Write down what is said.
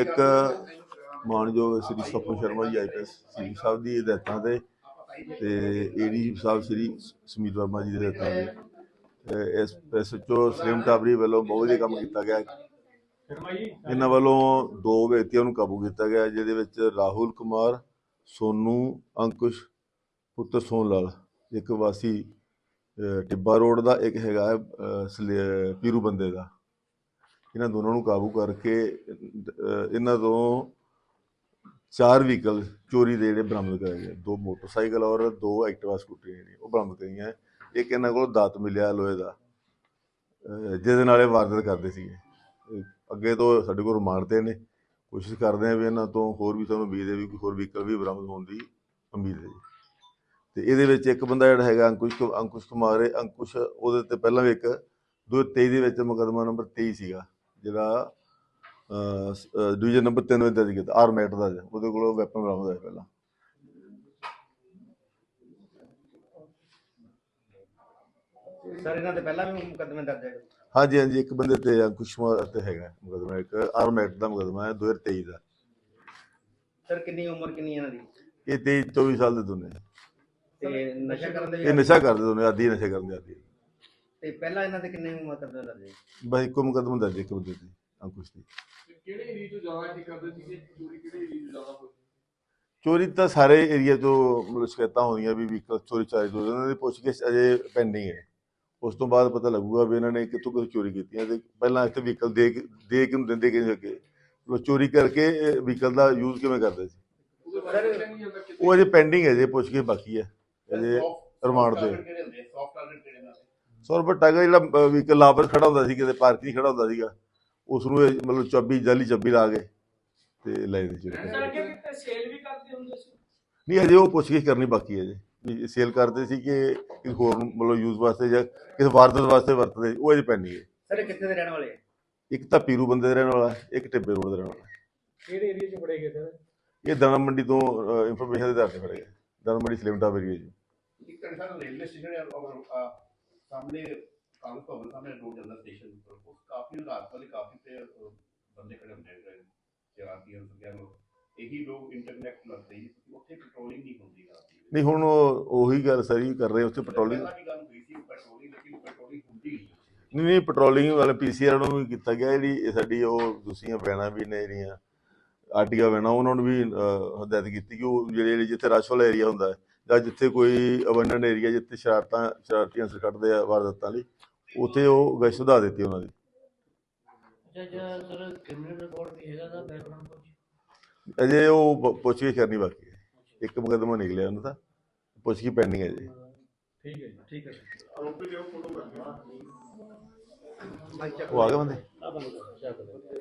ਇੱਕ ਮਾਨਯੋਗ ਸ੍ਰੀ ਸਪਨ ਸ਼ਰਮਾ ਜੀ ਆਈਪੀਐਸ ਸੀ ਸਾਹਿਬ ਦੀ ਹਦਾਇਤਾਂ ਤੇ ਤੇ ਏਡੀ ਸਾਹਿਬ ਸ੍ਰੀ ਸਮੀਤ ਵਰਮਾ ਜੀ ਦੇ ਹਦਾਇਤਾਂ ਤੇ। ਇਸ ਐਸਐਚਓ ਸਲੀਮ ਟਾਬਰੀ ਵੱਲੋਂ ਬਹੁਤ ਵਧੀਆ ਕੰਮ ਕੀਤਾ ਗਿਆ। ਇਹਨਾਂ ਵੱਲੋਂ ਦੋ ਵਿਅਕਤੀਆਂ ਨੂੰ ਕਾਬੂ ਕੀਤਾ ਗਿਆ, ਜਿਹਦੇ ਵਿੱਚ ਰਾਹੁਲ ਕੁਮਾਰ, ਸੋਨੂ ਅੰਕੁਸ਼, ਪੁੱਤਰ ਸੋਨ ਲਾਲ ਇੱਕ ਵਾਸੀ ਟਿੱਬਾ ਰੋਡ ਦਾ ਇੱਕ ਹੈਗਾ ਸਲੇ- ਪੀਰੂ ਬੰਦੇ ਦਾ। ਇਹਨਾਂ ਦੋਨਾਂ ਨੂੰ ਕਾਬੂ ਕਰਕੇ ਇਹਨਾਂ ਤੋਂ ਚਾਰ ਵਹੀਕਲ ਚੋਰੀ ਦੇ ਜਿਹੜੇ ਬਰਾਮਦ ਕਰਾਏ ਗਏ। ਦੋ ਮੋਟਰਸਾਈਕਲ ਔਰ ਦੋ ਐਕਟਿਵਾ ਸਕੂਟਰੀਆਂ ਜਿਹੜੀਆਂ, ਉਹ ਬਰਾਮਦ ਕਰੀਆਂ। ਇੱਕ ਇਹਨਾਂ ਕੋਲ ਦਾਤ ਮਿਲਿਆ ਲੋਹੇ ਦਾ ਜਿਹਦੇ ਨਾਲ ਇਹ ਵਾਰਦਾਤ ਕਰਦੇ ਸੀਗੇ। ਅੱਗੇ ਤੋਂ ਸਾਡੇ ਕੋਲ ਰਿਮਾਂਡ ਤੇ ਨੇ। ਕੋਸ਼ਿਸ਼ ਕਰਦੇ ਆ ਵੀ ਇਹਨਾਂ ਤੋਂ ਹੋਰ ਵੀ ਸਾਨੂੰ ਉਮੀਦ ਹੈ ਵੀ, ਕੋਈ ਹੋਰ ਵਹੀਕਲ ਵੀ ਬਰਾਮਦ ਹੋਣ ਦੀ ਉਮੀਦ ਹੈ ਜੀ। ਤੇ ਇਹਦੇ ਵਿੱਚ ਇੱਕ ਬੰਦਾ ਜਿਹੜਾ ਹੈਗਾ ਅੰਕੁਸ਼ ਅੰਕੁਸ਼ ਕੁਮਾਰ ਹੈ ਅੰਕੁਸ਼ ਉਹਦੇ ਤੇ ਪਹਿਲਾਂ ਵੀ ਇੱਕ 2023 ਦੇ ਵਿੱਚ ਮੁਕੱਦਮਾ ਨੰਬਰ 23 ਸੀਗਾ ਜਿਹੜਾ ਡਿਵੀਜ਼ਨ ਨੰਬਰ 3 ਵਿੱਚ ਦਰਜ ਕੀਤਾ ਆਰਮੈਟ ਦਾ ਉਹਦੇ ਕੋਲੋਂ ਵੈਪਨ ਬਰਾਮਦ ਹੋਇਆ ਪਹਿਲਾਂ। ਸਰ ਇਹਨਾਂ ਦੇ ਪਹਿਲਾਂ ਵੀ ਮੁਕੱਦਮੇ ਦਰਜ ਹੈ ਹਾਂਜੀ ਹਾਂਜੀ ਇੱਕ ਬੰਦੇ ਤੇ ਅੰਕੁਸ਼ ਕੁਮਾਰ ਤੇ ਹੈਗਾ ਮੁਕੱਦਮਾ ਇੱਕ ਆਰਮੈਟ ਦਾ ਮੁਕੱਦਮਾ ਹੈ 2023 ਦਾ। ਸਰ ਕਿੰਨੀ ਉਮਰ ਕਿੰਨੀ ਇਹਨਾਂ ਦੀ? ਇਹ 23 24 ਸਾਲ ਦੇ ਦੋਨੇ। ਤੇ ਨਸ਼ਾ ਕਰਨ ਦੇ ਇਹ ਨਸ਼ਾ ਕਰਦੇ ਦੋਨੇ ਆਦੀ ਨਸ਼ਾ ਕਰਨ ਦੇ ਆਦੀ ਤੇ ਪਹਿਲਾਂ ਇਹਨਾਂ ਦੇ ਕਿੰਨੇ ਮੁਕੱਦਮੇ ਦਰਜ ਹੈ ਬਸ ਇੱਕੋ ਮੁਕੱਦਮਾ ਦਰਜ ਇੱਕ ਬੰਦੇ ਤੇ ਅੰਕੁਸ਼ ਦੀ ਕਿਹੜੇ ਏਰੀਆ ਤੋਂ ਜ਼ਿਆਦਾ ਇੱਥੇ ਕਰਦੇ ਸੀਗੇ ਚੋਰੀ ਕਿਹੜੇ ਏਰੀਆ ਤੋਂ ਜ਼ਿਆਦਾ ਹੋਈ? ਚੋਰੀ ਤਾਂ ਸਾਰੇ ਏਰੀਆ ਤੋਂ ਮਤਲਬ ਸ਼ਿਕਾਇਤਾਂ ਹੋਈਆਂ ਵੀ ਵਹੀਕਲ ਚੋਰੀ ਚਾਰੇ ਤੋਂ ਇਹਨਾਂ ਦੀ ਪੁੱਛਗਿੱਛ ਅਜੇ ਪੈਂਡਿੰਗ ਹੈ। ਉਸ ਤੋਂ ਬਾਅਦ ਪਤਾ ਲੱਗੂਗਾ ਵੀ ਇਹਨਾਂ ਨੇ ਕਿੱਥੋਂ ਕਿੱਥੋਂ ਚੋਰੀ ਕੀਤੀਆਂ ਤੇ ਪਹਿਲਾਂ ਇੱਥੇ ਵਹੀਕਲ ਦੇ ਕੇ ਦੇ ਕੇ ਨੂੰ ਦਿੰਦੇ ਕਿਵੇਂ ਅੱਗੇ। ਉਹ ਚੋਰੀ ਕਰਕੇ ਵਹੀਕਲ ਦਾ ਯੂਜ਼ ਕਿਵੇਂ ਕਰਦੇ ਸੀ? ਉਹਦੇ ਬਾਰੇ ਪਤਾ ਨਹੀਂ ਜਾਂਦਾ ਕਿਤੇ। ਉਹ ਅਜੇ ਪੈਂਡਿੰਗ ਹੈ ਜੇ ਪੁੱਛਗਿੱਛ ਬਾਕੀ ਹੈ। ਅਜੇ ਰਿਮਾਂਡ ਤੇ ਸੌ ਰੁਪਏ ਟਾਗਾ ਜਿਹੜਾ ਵਹੀਕਲ ਲਾਪਰ ਖੜਾ ਹੁੰਦਾ ਸੀ ਕਿਤੇ ਪਾਰਕਿੰਗ 'ਚ ਖੜਾ ਹੁੰਦਾ ਸੀਗਾ। ਉਸ ਨੂੰ ਇਹ ਮਤਲਬ ਚਾਬੀ ਜਾਲੀ ਚਾਬੀ ਲਾ ਕੇ ਤੇ ਲੈ ਦੇ ਚੋਰੀ ਕਰਦੇ। ਅੱਗੇ ਕਿਤੇ ਸੇਲ ਵੀ ਕਰਦੇ ਹੁੰਦੇ ਸੀ? ਨਹੀਂ ਅਜੇ ਉਹ ਪੁੱਛਗਿੱਛ ਕਰਨੀ ਬਾਕੀ ਹੈ ਜੀ। ਸੇਲ ਕਰਦੇ ਸੀ ਕਿ ਕਿਸੇ ਹੋਰ ਨੂੰ ਮਤਲਬ ਯੂਜ਼ ਵਾਸਤੇ ਜਾਂ ਕਿਸੇ ਵਾਰਦਾਤ ਵਾਸਤੇ ਵਰਤਦੇ ਸੀ, ਉਹ ਅਜੇ ਪੈਂਡਿੰਗ ਹੈ। ਸਰ ਇਹ ਕਿੱਥੇ ਦੇ ਰਹਿਣ ਵਾਲੇ ਹੈ ਇੱਕ ਤਾਂ ਪੀਰੂ ਬੰਦੇ ਦੇ ਰਹਿਣ ਵਾਲਾ ਹੈ, ਇੱਕ ਟਿੱਬੇ ਰੋਡ ਦੇ ਰਹਿਣ ਵਾਲਾ। ਹੈ। ਕਿਹੜੇ ਏਰੀਆ 'ਚ ਫੜੇ ਗਏ ਸਰ? ਇਹ ਦਾਣਾ ਮੰਡੀ ਤੋਂ ਇਨਫੋਰਮੇਸ਼ਨ ਦੇ ਆਧਾਰ ਤੇ ਫੜੇ ਗਏ। ਦਾਣਾ ਮੰਡੀ ਸਲਿਮ ਟਾਪ ਏਰੀਆ ਜੀ ਇੱਕ ਸਰ ਰੇਲਵੇ ਸਟੇਸ਼ਨ ਹੈ ਔਰ ਅਹ, ਸਾਹਮਣੇ ਕਾਂਗਰਸ ਭਵਨ ਸਾਹਮਣੇ ਰੋਡ ਜਾਂਦਾ ਸਟੇਸ਼ਨ ਉੱਪਰ ਉਸ ਕਾਫੀ ਰਾਤ ਵਾਲੀ ਕਾਫੀ ਤੇ ਅਹ, ਬੰਦੇ ਖੜੇ ਹੁੰਦੇ ਨੇ ਸ਼ਰਾਰਤੀਆਂ ਸਗਿਆਂ ਨੂੰ। ਇਹੀ ਲੋਕ ਇੰਟਰਨੈਟ ਲੱਗਦੇ ਜੀ ਉੱਥੇ ਪੈਟਰੋਲਿੰਗ ਨਹੀਂ ਹੁੰਦੀ ਰਾਤ ਦੀ ਨਹੀਂ ਹੁਣ ਉਹ- ਉਹੀ ਗੱਲ ਸਰੀ ਕਰ ਰਹੇ ਉੱਥੇ ਪੈਟਰੋਲਿੰਗ ਪਹਿਲਾਂ ਵੀ ਗੱਲ ਹੋਈ ਸੀ ਪੈਟਰੋਲਿੰਗ ਲੇਕਿਨ ਪੈਟਰੋਲਿੰਗ ਹੁੰਦੀ ਨਹੀਂ ਨਹੀਂ ਨਹੀਂ ਪੈਟਰੋਲਿੰਗ ਵਾਲੇ ਪੀਸੀਆਰ ਨੂੰ ਵੀ ਕੀਤਾ ਗਿਆ ਜਿਹੜੀ ਇਹ ਸਾਡੀ ਉਹ ਦੂਸਰੀਆਂ ਵੈਨਾਂ ਵੀ ਨੇ ਜਿਹੜੀਆਂ ਆਰਟੀਆ ਵੈਨਾਂ ਉਹਨਾਂ ਨੂੰ ਵੀ ਅਹ, ਹਦਾਇਤ ਕੀਤੀ ਕਿ ਉਹ ਜਿਹੜੇ ਜਿੱਥੇ ਰਸ਼ ਵਾਲਾ ਏਰੀਆ ਹੁੰਦਾ ਹੈ ਜਾਂ ਜਿੱਥੇ ਕੋਈ ਅਬੰਡਨ ਏਰੀਆ ਜਿੱਥੇ ਸ਼ਰਾਰਤਾਂ ਸ਼ਰਾਰਤੀਆਂ ਅਸਰ ਕੱਢਦੇ ਆ ਵਾਰਦਾਤਾਂ ਲਈ ਉੱਥੇ ਉਹ ਗਸ਼ਤ ਵਧਾ ਦਿੱਤੀ ਉਹਨਾਂ ਦੀ। ਅਜੇ ਉਹ ਪ- ਪੁੱਛਗਿੱਛ ਕਰਨੀ ਬਾਕੀ ਹੈ। ਇੱਕ ਮੁਕੱਦਮਾ ਨਿਕਲਿਆ ਉਹਨਾਂ ਦਾ ਪੁੱਛਗਿੱਛ ਪੈਂਡਿੰਗ ਹੈ ਜੀ। ਠੀਕ ਹੈ ਜੀ ਠੀਕ ਹੈ ਆਰੋਪੀ ਦੇ ਫੋਟੋ ਉਹ ਆ ਗਏ ਬੰਦੇ? ਆ ਬੰਦਾ ਚੱਕ ਲੈ